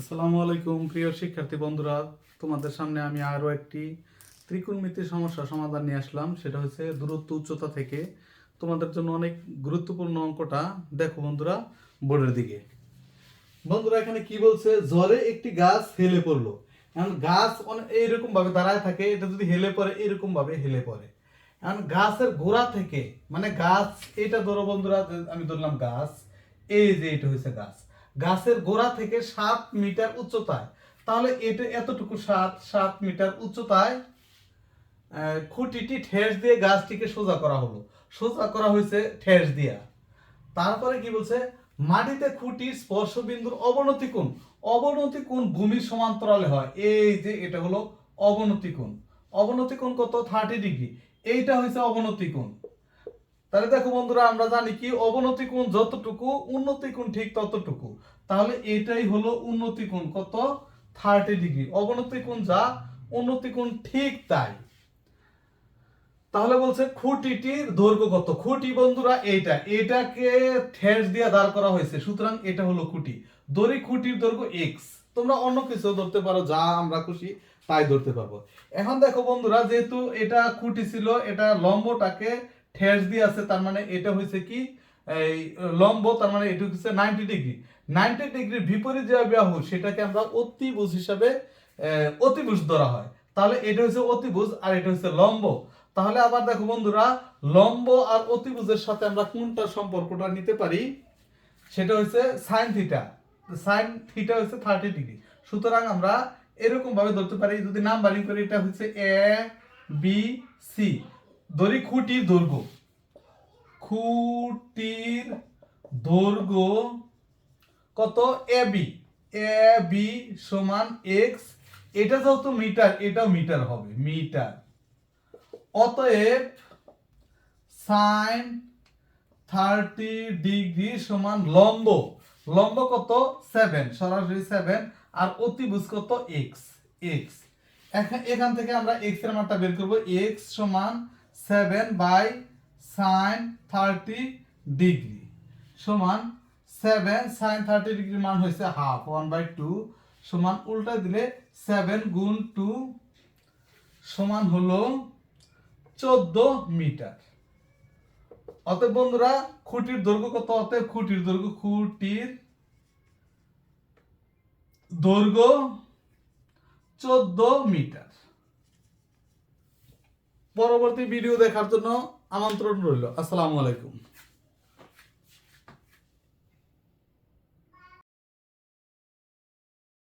আসসালামু আলাইকুম, প্রিয় শিক্ষার্থী বন্ধুরা। তোমাদের সামনে আমি আরও একটি ত্রিকোণমিতির সমস্যা সমাধান নিয়ে আসলাম, সেটা হচ্ছে দূরত্ব উচ্চতা থেকে। তোমাদের জন্য অনেক গুরুত্বপূর্ণ অঙ্কটা দেখো বন্ধুরা, বোর্ডের দিকে। বন্ধুরা, এখানে কি বলছে? জলে একটি গাছ হেলে পড়ল। এখন গাছ এইরকম ভাবে দাঁড়ায় থাকে, এটা যদি হেলে পড়ে এরকম ভাবে হেলে পড়ে। এখন গাছের গোড়া থেকে মানে গাছ, এটা ধরো বন্ধুরা, আমি ধরলাম গাছ, এই যে এটা হয়েছে গাছ। গাছের গোড়া থেকে সাত মিটার উচ্চতায়। তাহলে এটা এতটুকু সাত সাত মিটার উচ্চতায় খুঁটিটি ঠেস দিয়ে গাছটিকে সোজা করা হলো। সোজা করা হয়েছে ঠেস দিয়া। তারপরে কি বলছে? মাটিতে খুঁটির স্পর্শ বিন্দুর অবনতি কোণ। অবনতি কোণ ভূমির সমান্তরালে হয়। এই যে এটা হলো অবনতি কোণ। অবনতি কোণ কত? Thirty degree. এইটা হয়েছে অবনতি কোণ। তাহলে দেখো বন্ধুরা, আমরা জানি কি, অবনতি কোণ যতটুকু, উন্নতি কোণ ঠিক ততটুকু। তাহলে এটাই হলো উন্নতি কোণ কত? Thirty degree. অবনতি কোণ যা, উন্নতি কোণ ঠিক তাই। তাহলে বলছে খুঁটিটির দৈর্ঘ্য কত? খুঁটি বন্ধুরা, এইটা। এটাকে ঠেস দিয়ে দাঁড় করা হয়েছে। সুতরাং এটা হলো খুঁটি। দড়ি খুঁটির দৈর্ঘ্য এক্স তোমরা অন্য কিছু ধরতে পারো, যা আমরা খুশি তাই ধরতে পারব। এখন দেখো বন্ধুরা, যেহেতু এটা খুঁটি ছিল, এটা লম্বটাকে ঠেস দিয়ে আছে, তার মানে এটা হয়েছে কি, এই লম্ব, তার মানে এটা হচ্ছে নাইনটি ডিগ্রি নাইনটি ডিগ্রির বিপরীত যে বাহু সেটাকে আমরা অতিভুজ হিসাবে অতিভুজ ধরা হয়। তাহলে এটা হচ্ছে অতিভুজ আর এটা হচ্ছে লম্ব। তাহলে আবার দেখো বন্ধুরা, লম্ব আর অতিভুজের সাথে আমরা কোনটা সম্পর্কটা নিতে পারি? সেটা হচ্ছে সাইন থিটা সাইন থিটা হচ্ছে থার্টি ডিগ্রি সুতরাং আমরা এরকম ভাবে ধরতে পারি, যদি নাম্বারিং করি, এটা হচ্ছে এ বি সি ধরি খুঁটির দৈর্ঘ্য। খুঁটির দৈর্ঘ্য কত? A B. এ বি সমান এক্স। এটা যেহেতু মিটার, এটাও মিটার হবে, মিটার। অতএব সাইন থার্টি ডিগ্রি সমান লম্ব। লম্ব কত? সেভেন, সরাসরি সেভেন, আর অতিভুজ কত? X X. এখান থেকে আমরা এক্সের মানটা বের করব, এক্স সমান seven by sine thirty degree সমান সেভেন সাইন থার্টি ডিগ্রি মান হয়েছে হাফ ওয়ান বাই টু সমান উল্টা দিলে সেভেন গুণ টু সমান হলো চোদ্দ মিটার। অতএব বন্ধুরা, খুঁটির দৈর্ঘ্য কত? অতএব খুঁটির দৈর্ঘ্য খুঁটির দৈর্ঘ্য চোদ্দ মিটার। পরবর্তী ভিডিও দেখার জন্য আমন্ত্রণ রইল। আসসালামু আলাইকুম।